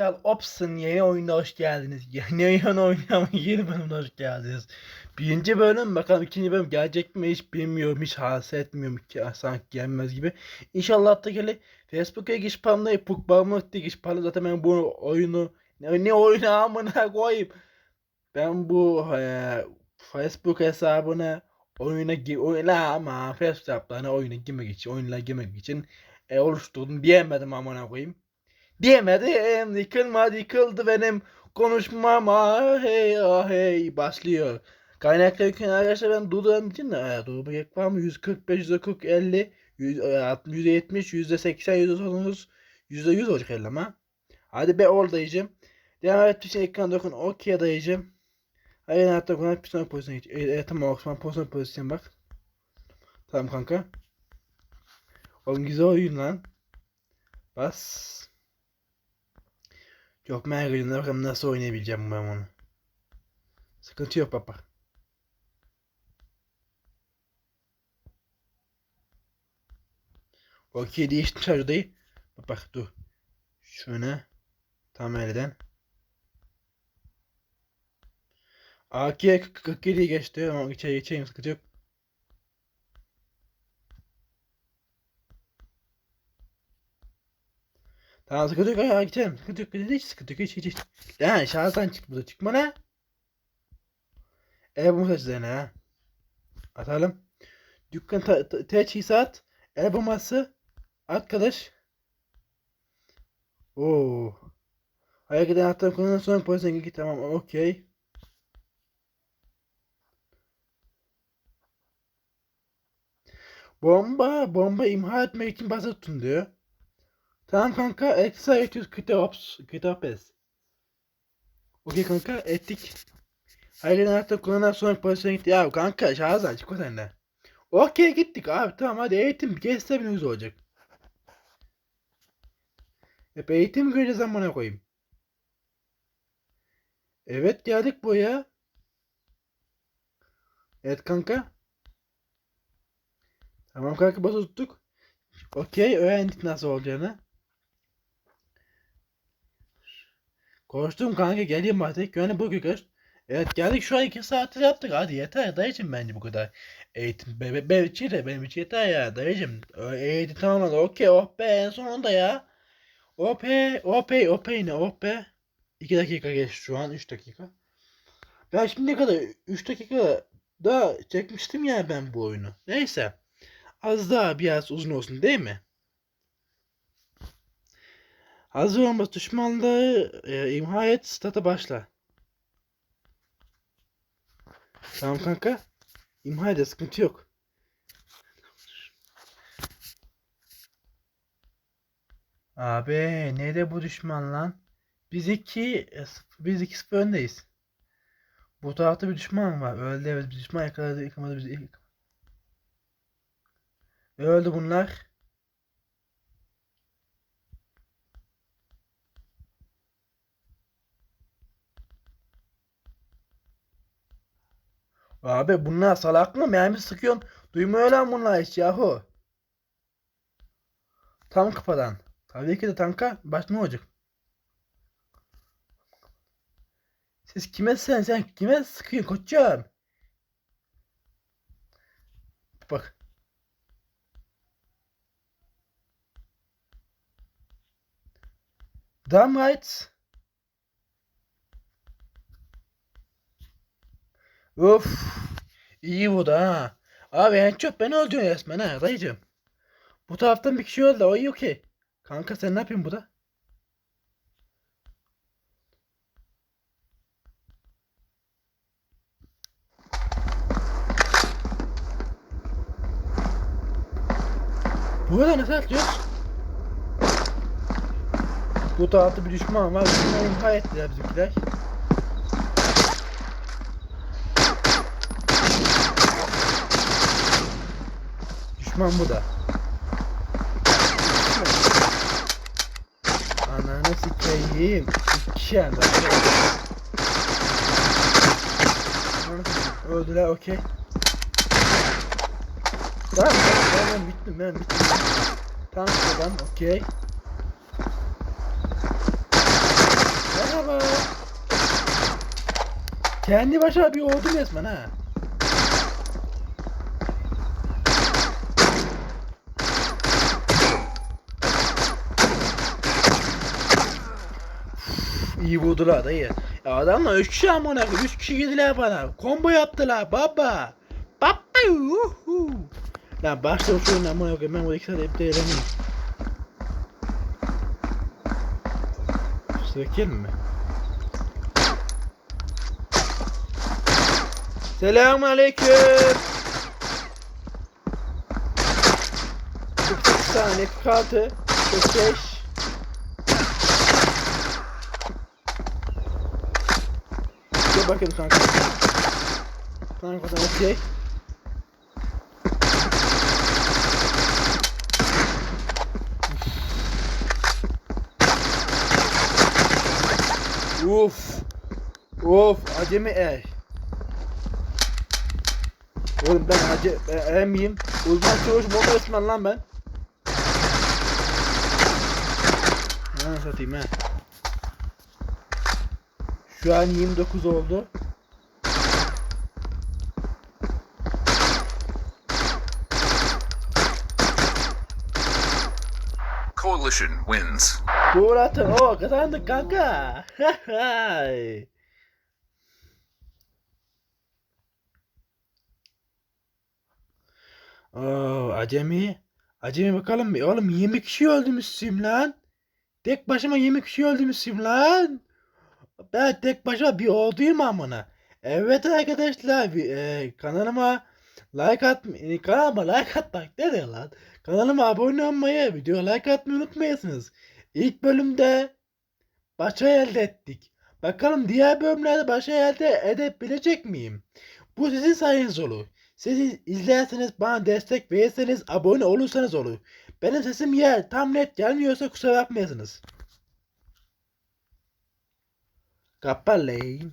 Digital Ops'ın yeni oyununa hoş geldiniz. Yeni oyun oynama yeni bölümüne hoş geldiniz. Birinci bölüm bakalım ikinci bölüm gelecek mi hiç bilmiyorum hiç has etmiyorum ki sanki gelmez gibi. İnşallah da gelir. Facebook'a giriş paramda ipuk bağımlılık diye giriş paramda zaten ben bu oyunu ne, ne oyunu amına koyayım. Ben bu e, Facebook hesabına oyuna gi oyuna ama Facebook hesaplarına oyuna girmek için oyunlara girmek için e, oluşturdum diyemedim amına koyayım. Diyemedim. Yıkılmadı yıkıldı benim konuşmam. Ah hey ah hey başlıyor. Kaynaklı yükün arkadaşlar ben durduğum için de e, var mı? 145, 140, 50, 100, e, 60, 170, 80, 190, 100 olacak herhalde ama. Hadi be ol dayıcım. Devam et için ekran dokun. Okey dayıcım. Hayır hatta bir sonraki pozisyona geç. Evet, evet tamam Osman pozisyon pozisyon bak. Tamam kanka. Oğlum güzel oyun lan. Bas. Çok merak ediyorum. Bakalım nasıl oynayabileceğim ben onu. Sıkıntı yok baba. Okey değiştim şarjdayı. Bak bak dur. Şöyle. Tam elden. AK 47'yi geçti ama içeri geçeyim sıkıntı yok. Tamam sıkıntı yok ya geçelim. Sıkıntı yok. Hiç sıkıntı yok. Hiç hiç hiç. Lan şahsen çık burada. Çıkma ne? El bomba üzerine ha. Atalım. Dükkan te te teçhizat. El bombası. Arkadaş. Oo. Hareket eden hatların konudan sonra pozisyona git. Tamam okey. Bomba. Bomba imha etmek için bazı tutun diyor. Tamam kanka. Eksi 300 kitops. Kitopes. Okey kanka. Ettik. Hayır hatta kullanan sonra pozisyona gitti. Ya kanka Şahzan çık o senden. Okey gittik abi tamam hadi eğitim geçse bir olacak. Hep eğitim göreceğiz zamana koyayım. Evet geldik buraya. Evet kanka. Tamam kanka bası tuttuk. Okey öğrendik nasıl olacağını. Koştum kanka geleyim artık. Gönlü bu göz. Evet geldik şu an 2 saattir yaptık. Hadi yeter dayıcım bence bu kadar. Eğitim be, be, benim için de benim için yeter ya dayıcım. Eğitim tamamladı. Okey oh be en sonunda ya. Oh be oh be oh be ne oh be. 2 dakika geçti şu an 3 dakika. Ben şimdiye kadar 3 dakika daha çekmiştim ya ben bu oyunu. Neyse. Az daha biraz uzun olsun değil mi? Hazır olması düşmanlığı e, imha et stata başla. Tamam kanka. İmha ede sıkıntı yok. Abi nerede bu düşman lan? Biz iki biz iki sıfır öndeyiz. Bu tarafta bir düşman var. Öldü evet bir düşman yakaladı yıkamadı bizi. Öldü bunlar. Abi bunlar salak mı? Mermi sıkıyorsun. Duymuyor lan bunlar hiç yahu. Tam kafadan. Tabii ki de tanka baş ne olacak? Siz kime sen sen kime sıkıyorsun koçum? Bak. Damn right. Of. İyi bu da ha. Abi en çok ben öldüm resmen ha dayıcım. Bu taraftan bir kişi öldü o iyi okey. Kanka sen ne yapıyorsun burada? Burada nasıl atlıyoruz? Bu tarafta bir düşman var. Düşmanı imha ettiler bizimkiler. Düşman bu da. Ananı sikeyim. İkişer ben. Öldüler okey. Tamam ben, ben bittim ben bittim. Tamam tamam okey. Merhaba. Kendi başına bir ordum resmen ha. İyi vurdular dayı. Ya adamlar 3 kişi amına koyayım. 3 kişi girdiler bana. Combo yaptılar baba. Baba. Uhu. Lan başta uçurun amına koyayım. Ben bu iki saat hep de eğleneyim. Sökelim mi? Selamun aleyküm. 48 tane 46 45 Gel bakayım kanka. Kanka da okey. Uf. Of acemi er. Oğlum ben acı ben er miyim? Uzman çavuş bomba resmen lan ben. Ne satayım ha. Şu an 29 oldu. Coalition wins. Doğru atın. O kazandık kanka. Oo, acemi. Acemi bakalım. Oğlum 20 kişi öldürmüşsün lan. Tek başıma 20 kişi öldürmüşsün lan. Ben tek başıma bir orduyum amına. Evet arkadaşlar e, kanalıma like at e, kanalıma like atmak ne diyor lan? Kanalıma abone olmayı, video like atmayı unutmayasınız. İlk bölümde başarı elde ettik. Bakalım diğer bölümlerde başarı elde edebilecek miyim? Bu sizin sayeniz olur. Siz izlerseniz bana destek verirseniz abone olursanız olur. Benim sesim yer tam net gelmiyorsa kusura bakmayasınız. capalei.